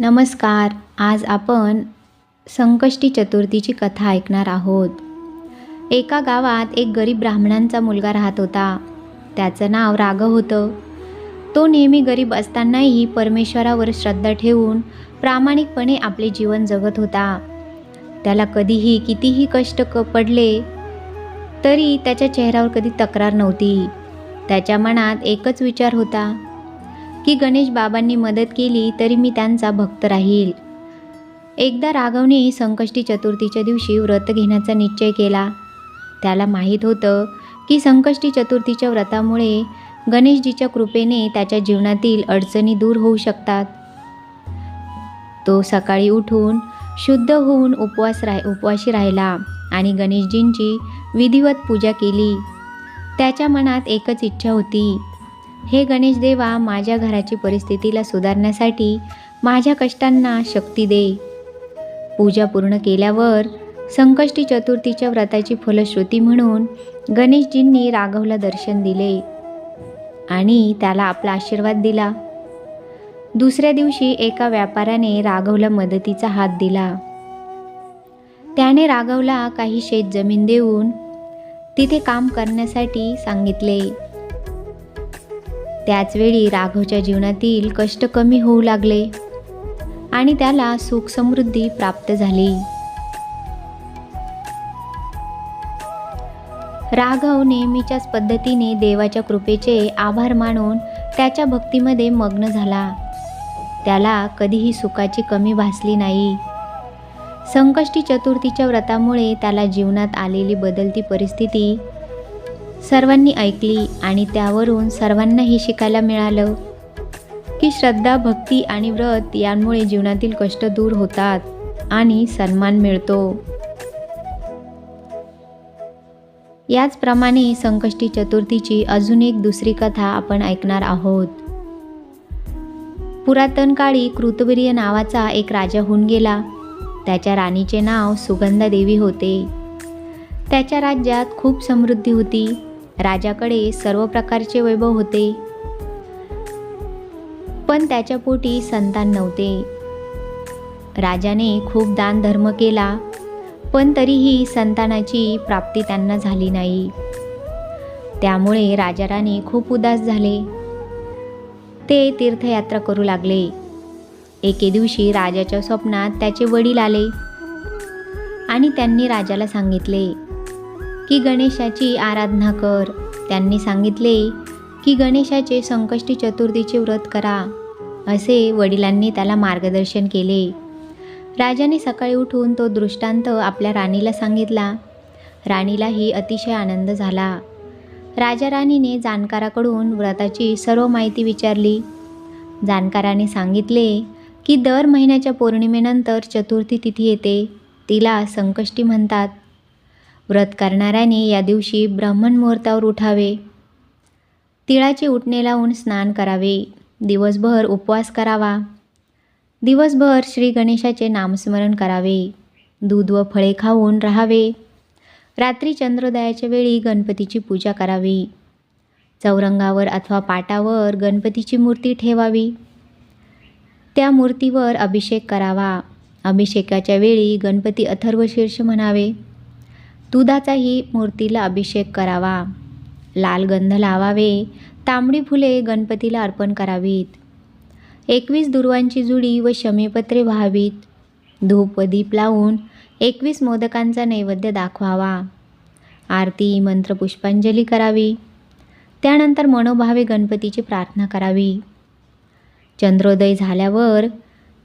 नमस्कार. आज आपण संकष्टी चतुर्थीची कथा ऐकणार आहोत. एका गावात एक गरीब ब्राह्मणांचा मुलगा राहत होता. त्याचं नाव राघव होतं. तो नेहमी गरीब असतानाही परमेश्वरावर श्रद्धा ठेवून प्रामाणिकपणे आपले जीवन जगत होता. त्याला कधीही कितीही कष्ट क पडले तरी त्याच्या चेहऱ्यावर कधी तक्रार नव्हती. त्याच्या मनात एकच विचार होता की गणेश बाबांनी मदत केली तरी मी त्यांचा भक्त राहील. एकदा राघवने संकष्टी चतुर्थीच्या दिवशी व्रत घेण्याचा निश्चय केला. त्याला माहीत होतं की संकष्टी चतुर्थीच्या व्रतामुळे गणेशजीच्या कृपेने त्याच्या जीवनातील अडचणी दूर होऊ शकतात. तो सकाळी उठून शुद्ध होऊन उपवास राह उपवाशी राहिला आणि गणेशजींची विधिवत पूजा केली. त्याच्या मनात एकच इच्छा होती हे गणेश देवा माझ्या घराची परिस्थितीला सुधारण्यासाठी माझ्या कष्टांना शक्ती दे. पूजा पूर्ण केल्यावर संकष्टी चतुर्थीच्या व्रताची फलश्रुती म्हणून गणेशजींनी राघवला दर्शन दिले आणि त्याला आपला आशीर्वाद दिला. दुसऱ्या दिवशी एका व्यापाऱ्याने राघवला मदतीचा हात दिला. त्याने राघवला काही शेत जमीन देऊन तिथे काम करण्यासाठी सांगितले. त्याचवेळी राघवच्या जीवनातील कष्ट कमी होऊ लागले आणि त्याला सुख समृद्धी प्राप्त झाली. राघव नेहमीच्याच पद्धतीने देवाच्या कृपेचे आभार मानून त्याच्या भक्तीमध्ये मग्न झाला. त्याला कधीही सुखाची कमी भासली नाही. संकष्टी चतुर्थीच्या व्रतामुळे त्याला जीवनात आलेली बदलती परिस्थिती सर्वांनी ऐकली आणि त्यावरून सर्वांना हे शिकायला मिळालं. की श्रद्धा भक्ती आणि व्रत यांमुळे जीवनातील कष्ट दूर होतात आणि सन्मान मिळतो. याचप्रमाणे संकष्टी चतुर्थीची अजून एक दुसरी कथा आपण ऐकणार आहोत. पुरातन काळी कृतवीर्य नावाचा एक राजा होऊन गेला. त्याच्या राणीचे नाव सुगंधा देवी होते. त्याच्या राज्यात खूप समृद्धी होती. राजाकडे सर्व प्रकारचे वैभव होते. पण त्याच्या पोटी संतान नव्हते. राजाने खूप दान धर्म केला पण तरीही संतानाची प्राप्ती त्यांना झाली नाही. त्यामुळे राजाराणी खूप उदास झाले. ते तीर्थयात्रा करू लागले. एके दिवशी राजाच्या स्वप्नात त्याचे वडील आले आणि त्यांनी राजाला सांगितले की गणेशाची आराधना कर. त्यांनी सांगितले की गणेशाचे संकष्टी चतुर्थीचे व्रत करा. असे वडिलांनी त्याला मार्गदर्शन केले. राजाने सकाळी उठून तो दृष्टांत आपल्या राणीला सांगितला. राणीलाही अतिशय आनंद झाला. राजा राणीने जाणकाराकडून व्रताची सर्व माहिती विचारली. जाणकाराने सांगितले की दर महिन्याच्या पौर्णिमेनंतर चतुर्थी तिथी येते. तिला संकष्टी म्हणतात. व्रत करणाऱ्याने या दिवशी ब्राह्मण मुहूर्तावर उठावे. तिळाचे उठणे लावून स्नान करावे. दिवसभर उपवास करावा. दिवसभर श्री गणेशाचे नामस्मरण करावे. दूध व फळे खाऊन राहावे. रात्री चंद्रोदयाच्या वेळी गणपतीची पूजा करावी. चौरंगावर अथवा पाटावर गणपतीची मूर्ती ठेवावी. त्या मूर्तीवर अभिषेक करावा. अभिषेकाच्या वेळी गणपती अथर्व शीर्ष म्हणावे. दुधाचाही मूर्तीला अभिषेक करावा. लाल गंध लावावे. तांबडी फुले गणपतीला अर्पण करावीत. एकवीस दुर्वांची जुडी व शमीपत्रे व्हावीत. धूप व दीप लावून एकवीस मोदकांचा नैवेद्य दाखवावा. आरती मंत्र पुष्पांजली करावी. त्यानंतर मनोभावे गणपतीची प्रार्थना करावी. चंद्रोदय झाल्यावर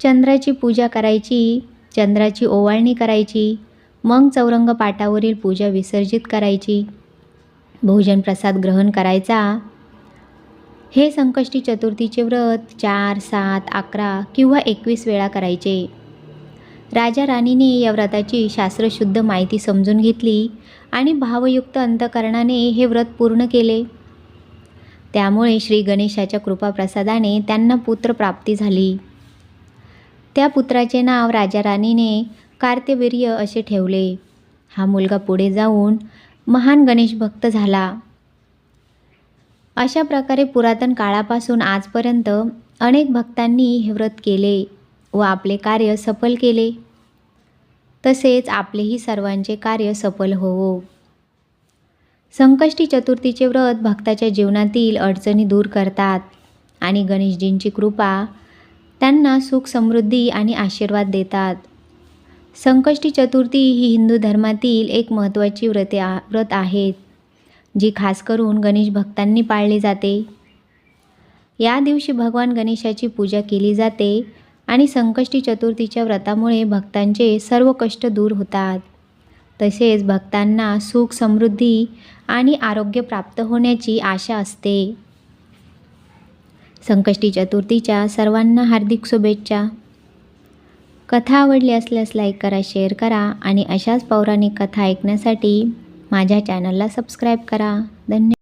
चंद्राची पूजा करायची चंद्राची ओवाळणी करायची मग चौरंग पाटावरील पूजा विसर्जित करायची. भोजन प्रसाद ग्रहण करायचा. हे संकष्टी चतुर्थीचे व्रत चार सात अकरा किंवा एकवीस वेळा करायचे. राजा राणीने या व्रताची शास्त्रशुद्ध माहिती समजून घेतली आणि भावयुक्त अंतकरणाने हे व्रत पूर्ण केले. त्यामुळे श्री गणेशाच्या कृपाप्रसादाने त्यांना पुत्रप्राप्ती झाली. त्या पुत्राचे नाव राजा राणीने कार्तवीर्य असे ठेवले. हा मुलगा पुढे जाऊन महान गणेश भक्त झाला. अशा प्रकारे पुरातन काळापासून आजपर्यंत अनेक भक्तांनी हे व्रत केले व आपले कार्य सफल केले. तसेच आपलेही सर्वांचे कार्य सफल होवो. संकष्टी चतुर्थीचे व्रत भक्ताच्या जीवनातील अडचणी दूर करतात आणि गणेशजींची कृपा त्यांना सुख समृद्धी आणि आशीर्वाद देतात. संकष्टी चतुर्थी ही हिंदू धर्मातील एक महत्त्वाची व्रते आ व्रत आहेत जी खास करून गणेश भक्तांनी पाळली जाते. या दिवशी भगवान गणेशाची पूजा केली जाते आणि संकष्टी चतुर्थीच्या व्रतामुळे भक्तांचे सर्व कष्ट दूर होतात. तसेच भक्तांना सुख समृद्धी आणि आरोग्य प्राप्त होण्याची आशा असते. संकष्टी चतुर्थीच्या सर्वांना हार्दिक शुभेच्छा. कथा आवडली असल्यास लाईक करा शेअर करा आणि अशाच पौराणिक कथा ऐकण्यासाठी माझ्या चॅनलला सबस्क्राईब करा. धन्यवाद.